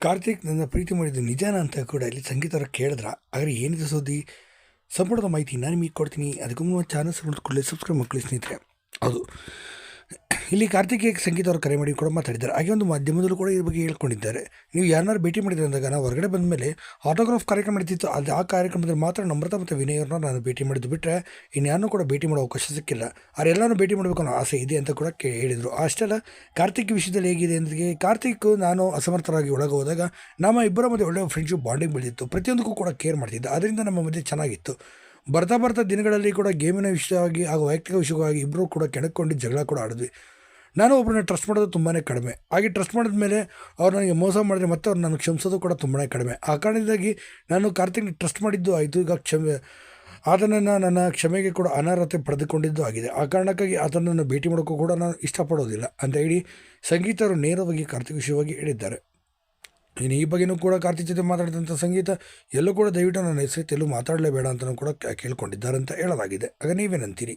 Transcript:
ಕಾರ್ತಿಕ್ ನನ್ನ ಪ್ರೀತಿ ಮಾಡಿದ್ದು ನಿಜಾನ ಅಂತ ಕೂಡ ಇಲ್ಲಿ ಸಂಗೀತ ಕೇಳಿದ್ರ. ಆದರೆ ಏನಿದೆ ಸುದ್ದಿ? ಸಂಪುಟದ ಮಾಹಿತಿ ನಾನು ನಿಮಗೆ ಕೊಡ್ತೀನಿ. ಅದಕ್ಕೂ ಚಾನಲ್ಸ್ ಚಾನಲ್ ನೋಡ್ಕೊಳ್ಳಿ ಸಬ್ಸ್ಕ್ರೈಬ್ ಮಾಡ್ಕೊಳ್ಳಿ ಸ್ನೇಹಿತರೆ. ಹೌದು. ಇಲ್ಲಿ ಕಾರ್ತಿಕೇಯ ಸಂಗೀತ ಅವರು ಕರೆ ಮಾಡಿ ಕೂಡ ಮಾತಾಡಿದ್ದಾರೆ. ಹಾಗೆ ಒಂದು ಮಾಧ್ಯಮದಲ್ಲೂ ಕೂಡ ಈ ಬಗ್ಗೆ ಹೇಳ್ಕೊಂಡಿದ್ದಾರೆ. ನೀವು ಯಾರನ್ನಾರು ಭೇಟಿ ಮಾಡಿದ್ರೆ ಅಂದಾಗ ನಾವು ಹೊರಗಡೆ ಬಂದ ಮೇಲೆ ಆಟೋಗ್ರಾಫ್ ಕಾರ್ಯಕ್ರಮ ನಡೀತಿತ್ತು. ಅದು ಆ ಕಾರ್ಯಕ್ರಮದಲ್ಲಿ ಮಾತ್ರ ನಮ್ರತಾ ಮತ್ತು ವಿನಯವ್ರನ್ನ ನಾನು ಭೇಟಿ ಮಾಡಿದ್ದು ಬಿಟ್ಟರೆ ಇನ್ಯಾರನ್ನೂ ಕೂಡ ಭೇಟಿ ಮಾಡೋ ಅವಕಾಶ ಸಿಕ್ಕಿಲ್ಲ. ಅವರೆಲ್ಲರೂ ಭೇಟಿ ಮಾಡಬೇಕು ಅನ್ನೋ ಆಸೆ ಇದೆ ಅಂತ ಕೂಡ ಕೇ ಹೇಳಿದರು. ಅಷ್ಟೆಲ್ಲ ಕಾರ್ತಿಕ್ ವಿಷಯದಲ್ಲಿ ಹೇಗಿದೆ ಅಂದರೆ ಕಾರ್ತಿಕ್ ನಾನು ಅಸಮರ್ಥರಾಗಿ ಒಳಗೆ ಹೋದಾಗ ನಮ್ಮ ಇಬ್ಬರ ಮಧ್ಯೆ ಒಳ್ಳೆಯ ಫ್ರೆಂಡ್ಶಿಪ್ ಬಾಂಡಿಂಗ್ ಬೆಳೆದಿತ್ತು. ಪ್ರತಿಯೊಂದಕ್ಕೂ ಕೂಡ ಕೇರ್ ಮಾಡ್ತಿದ್ದೆ. ಅದರಿಂದ ನಮ್ಮ ಮಧ್ಯೆ ಚೆನ್ನಾಗಿತ್ತು. ಬರ್ತಾ ಬರ್ತಾ ದಿನಗಳಲ್ಲಿ ಕೂಡ ಗೇಮಿನ ವಿಷಯವಾಗಿ ಹಾಗೂ ವೈಯಕ್ತಿಕ ವಿಷಯವಾಗಿ ಇಬ್ಬರೂ ಕೂಡ ಕೆಣಕೊಂಡು ಜಗಳ ಕೂಡ ಆಡಿದ್ವಿ. ನಾನು ಒಬ್ಬರನ್ನ ಟ್ರಸ್ಟ್ ಮಾಡೋದು ತುಂಬಾ ಕಡಿಮೆ. ಹಾಗೆ ಟ್ರಸ್ಟ್ ಮಾಡಿದ ಮೇಲೆ ಅವ್ರು ನನಗೆ ಮೋಸ ಮಾಡಿದ್ರೆ ಮತ್ತೆ ಅವ್ರು ನನಗೆ ಕ್ಷಮಿಸೋದು ಕೂಡ ತುಂಬಾ ಕಡಿಮೆ. ಆ ಕಾರಣದಿಂದಾಗಿ ನಾನು ಕಾರ್ತಿಕ್ ಟ್ರಸ್ಟ್ ಮಾಡಿದ್ದು ಆಯಿತು. ಈಗ ಕ್ಷಮೆ, ಆತನನ್ನು ನನ್ನ ಕ್ಷಮೆಗೆ ಕೂಡ ಅನರ್ಹತೆ ಪಡೆದುಕೊಂಡಿದ್ದು ಆಗಿದೆ. ಆ ಕಾರಣಕ್ಕಾಗಿ ಆತನನ್ನು ಭೇಟಿ ಮಾಡೋಕ್ಕೂ ಕೂಡ ನಾನು ಇಷ್ಟಪಡೋದಿಲ್ಲ ಅಂತ ಹೇಳಿ ಸಂಗೀತರು ನೇರವಾಗಿ ಕಾರ್ತಿಕ್ ವಿಷಯವಾಗಿ ಹೇಳಿದ್ದಾರೆ. ಇನ್ನು ಈ ಬಗ್ಗೆನೂ ಕೂಡ ಕಾರ್ತಿಕ್ ಜೊತೆ ಮಾತಾಡಿದಂಥ ಸಂಗೀತ ಎಲ್ಲೂ ಕೂಡ ದಯವಿಟ್ಟು ನನ್ನ ಎಲ್ಲೂ ಮಾತಾಡಲೇಬೇಡ ಅಂತಲೂ ಕೂಡ ಕೇಳ್ಕೊಂಡಿದ್ದಾರೆ ಅಂತ ಹೇಳಲಾಗಿದೆ. ಆಗ ನೀವೇನಂತೀರಿ